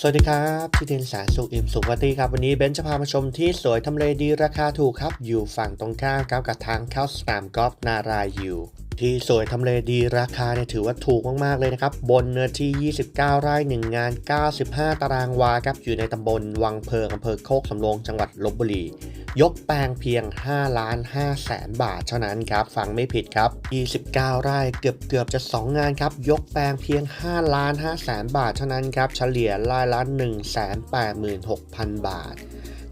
สวัสดีครับที่เดนสารสุขอิ่มสุขวัตีครับวันนี้เบนซ์จะพามาชมที่สวยทำเลดีราคาถูกครับ อยู่ฝั่งตรงข้ามกับกับทางเข้าสนามกอล์ฟนารายอยู่ ที่สวยทำเลดีราคาเนี่ยถือว่าถูกมาก ๆ เลยนะครับ บนเนื้อที่ 29 ไร่ 1 งาน 95 ตารางวาครับ อยู่ในตำบลวังเพิงอำเภอโคกสำโรงจังหวัดลบบุรี ยกแปลงเพียง 5 ล้าน5แสนบาทเท่านั้นครับ ฟังไม่ผิดครับ 29 ไร่เกือบเกือบจะ 2 งานครับ ยกแปลงเพียง 5 ล้าน5แสนบาทเท่านั้นครับ เฉลี่ยไร่ละ186,000 บาท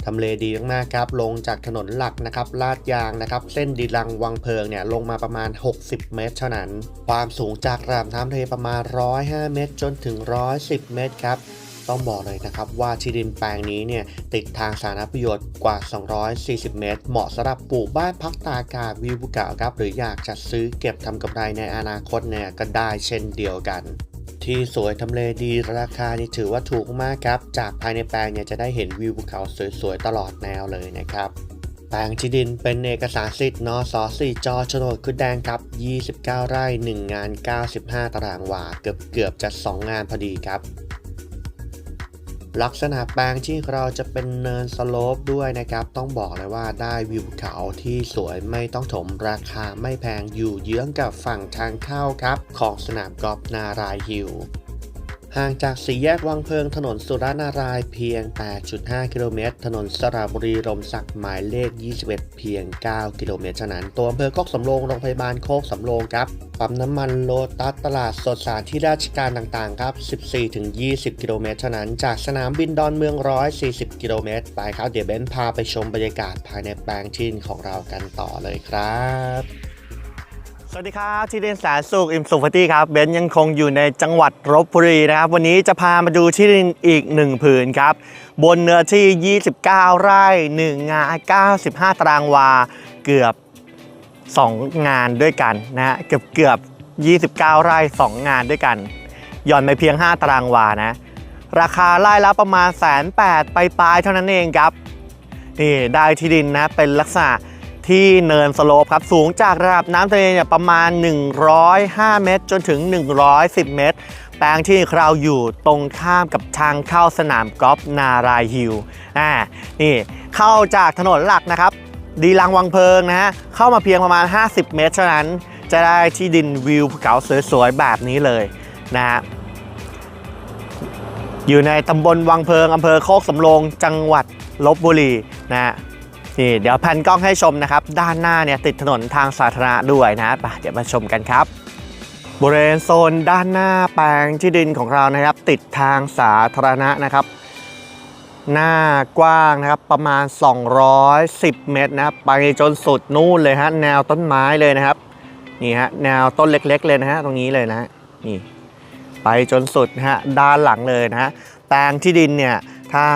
ทำเลดีมากๆครับ ลงจากถนนหลักนะครับลาดยางนะครับ เส้นดีลังวังเพลิงเนี่ยลงมาประมาณ 60 เมตรเท่านั้น ความสูงจากระดับน้ำทะเลประมาณ 105 เมตร จนถึง 110 เมตรครับต้องบอกเลยนะครับว่าที่ดินแปลงนี้เนี่ยติดทางสาธารณประโยชน์กว่า 240 เมตร เหมาะสำหรับปลูกบ้านพักตากอากาศวิวภูเขาครับหรืออยากจะซื้อเก็บทำกำไรในอนาคตเนี่ยก็ได้เช่นเดียวกัน ที่สวยทำเลดีราคานี่ถือว่าถูกมากครับ จากภายในแปลงเนี่ยจะได้เห็นวิวภูเขาสวยๆ ตลอดแนวเลยนะครับแปลงที่ดินเป็นเอกสารสิทธิ์นสสี่จอโฉนดคือแดงครับ 29 ไร่ 1 งาน 95 ตารางวา เกือบเกือบจะ 2 งานพอดีครับ ลักษณะแปลงที่เราจะเป็นเนินสโลปด้วยนะครับ ต้องบอกเลยว่าได้วิวเขาที่สวยไม่ต้องถมราคาไม่แพงอยู่เยื้องกับฝั่งทางเข้าครับ ของสนามกอล์ฟนารายฮิล ห่างจากสี่แยกวังเพิงถนนสุรนารายเพียง 8.5 กิโลเมตร ถนนสระบุรีรมศักดิ์หมายเลข 21 เพียง 9 กิโลเมตรเท่านั้น ตัวอำเภอโคกสำโรงโรงพยาบาลโคกสำโรงครับ ปั๊มน้ำมันโลตัสตลาดสดสานที่ราชการต่างๆ ครับ 14-20 กิโลเมตรเท่านั้น จากสนามบินดอนเมือง 140 กิโลเมตร ไปครับ เดี๋ยวเบนพาไปชมบรรยากาศภายในแปลงที่ดินของเรากันต่อเลยครับ สวัสดีครับที่เดนแสารสุขอิมสุขพัตี้ครับเบนซ์ยังคงอยู่ในจังหวัดลบบุรีนะครับ วันนี้จะพามาดูที่ดินอีกหนึ่งผืนครับ บนเนื้อที่ 29 ไร่ 1 งาน95 ตารางวา เกือบ 2 งานด้วยกันนะฮะเกือบเกือบ 29 ไร่ 2 งานด้วยกันหย่อนไปเพียง 5 ตารางวานะ ราคาไร่ละประมาณแสนแปดไปปลายๆเท่านั้นเองครับนี่ได้ที่ดินนะเป็นลักษณะ ที่เนินสโลปครับ สูงจากระดับน้ำทะเลเนี่ยประมาณ 105 เมตร จนถึง 110 เมตร แปลงที่เราอยู่ตรงข้ามกับทางเข้าสนามกอล์ฟนารายฮิลอ่านี่เข้าจากถนนหลักนะครับ ดีลังวังเพลิงนะฮะเข้ามาเพียงประมาณ 50 เมตรเท่านั้น จะได้ที่ดินวิวภูเขาสวยๆ แบบนี้เลยนะฮะอยู่ในตำบลวังเพลิงอำเภอโคกสำโรงจังหวัดลบบุรีนะฮะ นี่เดี๋ยวแผ่นกล้องให้ชมนะครับ ด้านหน้าเนี่ยติดถนนทางสาธารณะด้วยนะไปเดี๋ยวมาชมกันครับบริเวณโซนด้านหน้าแปลงที่ดินของเรานะครับ ติดทางสาธารณะนะครับ หน้ากว้างนะครับประมาณ 210 เมตรนะครับไปจนสุดนู่นเลยฮะแนวต้นไม้เลยนะครับนี่ฮะแนวต้นเล็กๆเลยนะฮะตรงนี้เลยนะฮะนี่ไปจนสุดนะฮะด้านหลังเลยนะฮะแปลงที่ดินเนี่ยถ้า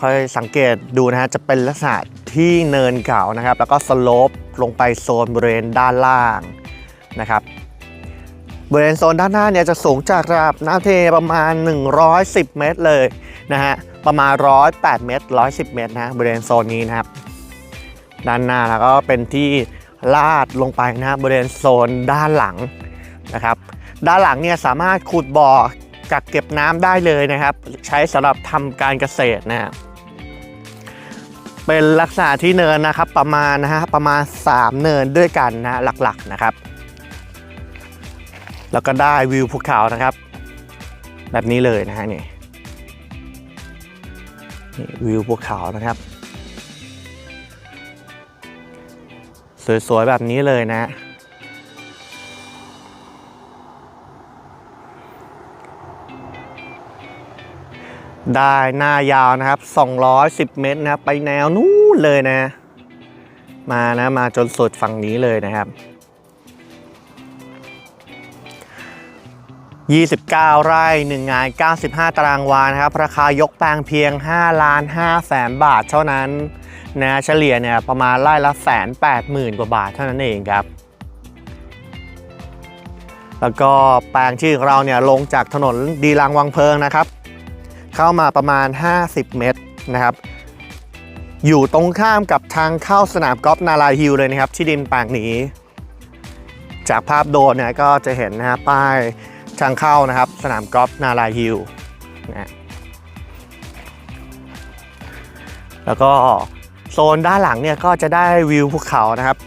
คอยสังเกตดูนะฮะจะเป็นลักษณะ ที่เนินเขานะครับ แล้วก็สโลปลงไปโซนบริเวณด้านล่างนะครับบริเวณโซนด้านหน้าเนี่ยจะสูงจากระดับน้ำทะเลประมาณ 110 เมตรเลยนะฮะประมาณ 108 เมตร 110 เมตรนะบริเวณโซนนี้นะครับ ด้านหน้าแล้วก็เป็นที่ลาดลงไปนะบริเวณโซนด้านหลังนะครับ ด้านหลังเนี่ยสามารถขุดบ่อกักเก็บน้ำได้เลยนะครับ ใช้สำหรับทำการเกษตรนะฮะ เป็นลักษณะที่เนินนะครับประมาณนะฮะประมาณ 3 เนินด้วยกันนะฮะหลักๆนะครับ แล้วก็ได้วิวภูเขานะครับ แบบนี้เลยนะฮะนี่นี่วิวภูเขานะครับ สวยๆแบบนี้เลยนะ ได้หน้ายาวนะครับ 210 เมตรนะครับ ไปแนวนู้นเลยนะ มานะมาจนสุดฝั่งนี้เลยนะครับ 29 ไร่1งาน 95 ตารางวานะครับ ราคายกแปลงเพียง 5 ล้าน5แสนบาทเท่านั้นนะเฉลี่ยเนี่ยประมาณไร่ละแสนแปดหมื่นกว่าบาทเท่านั้นเองครับ แล้วก็แปลงที่ของเราเนี่ยลงจากถนนดีลังวังเพลิงนะครับ เข้ามาประมาณ 50 เมตรนะครับ อยู่ตรงข้ามกับทางเข้าสนามกอล์ฟนารายฮิลเลยนะครับ ที่ดินปลงนี้จากภาพโดรนเนี่ยก็จะเห็นนะฮะป้ายทางเข้านะครับ สนามกอล์ฟนารายฮิลนะแล้วก็โซนด้านหลังเนี่ยก็จะได้วิวภูเขานะครับ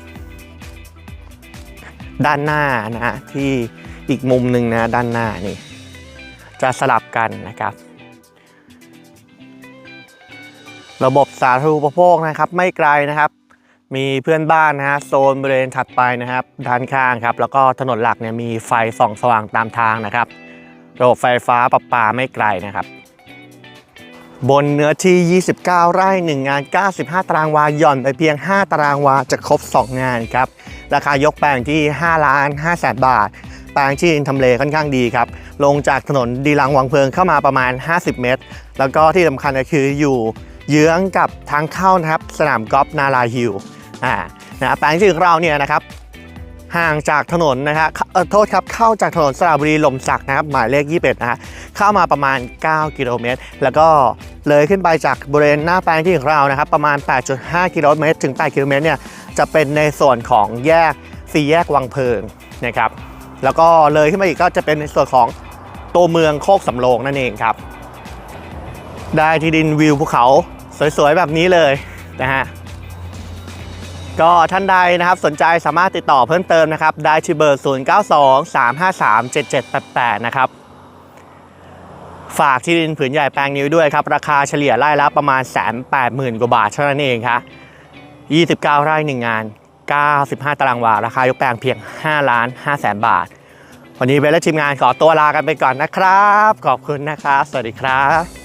ด้านหน้านะที่อีกมุมหนึ่งนะด้านหน้านี่ จะสลับกันนะครับ ระบบสาธารณูปโภคนะครับไม่ไกลนะครับ มีเพื่อนบ้านนะฮะโซนบริเวณถัดไปนะครับ ด้านข้างครับ แล้วก็ถนนหลักเนี่ยมีไฟส่องสว่างตามทางนะครับ ระบบไฟฟ้าประปาไม่ไกลนะครับ บนเนื้อที่ 29 ไร่ 1 งาน 95 ตารางวาหย่อนไปเพียง 5 ตารางวาจะครบ 2 งานครับ ราคายกแปลงที่ 5 ล้าน5แสนบาท แปลงที่ทำเลค่อนข้างดีครับ ลงจากถนนดีลังวังเพลิงเข้ามาประมาณ 50 เมตร แล้วก็ที่สำคัญก็คืออยู่ เยื้องกับทางเข้านะครับสนามกอล์ฟนาลาฮิลอ่านะแปลงที่ของเราเนี่ยนะครับห่างจากถนนนะครับโทษครับเข้าจากถนนสระบุรีลมศักดิ์นะครับหมายเลข 21นะฮะเข้ามาประมาณ 9 กิโลเมตร แล้วก็เลยขึ้นไปจากบริเวณหน้าแปลงที่ของเรานะครับประมาณ 8.5 กิโลเมตรถึง 8 กิโลเมตรเนี่ยจะเป็นในส่วนของแยกสี่แยกวังเพลิงนะครับแล้วก็เลยขึ้นมาอีกก็จะเป็นในส่วนของตัวเมืองโคกสำโรงนั่นเองครับ ได้ที่ดินวิวภูเขา สวยๆ แบบนี้เลยนะฮะก็ท่านใดนะครับสนใจสามารถติดต่อเพิ่มเติมนะครับ ได้ที่เบอร์ 092 353 7788 นะครับ ฝากที่ดินผืนใหญ่แปลงนี้วด้วยครับ ราคาเฉลี่ยไร่ละประมาณแสนแปดหมื่นกว่าบาทเท่านั้นเองครับ 29 ไร่หนึ่งงาน 95 ตารางวา ราคายกแปลงเพียง 5 ล้าน5แสนบาท วันนี้เบลและทีมงานขอตัวลากันไปก่อนนะครับ ขอบคุณนะครับ สวัสดีครับ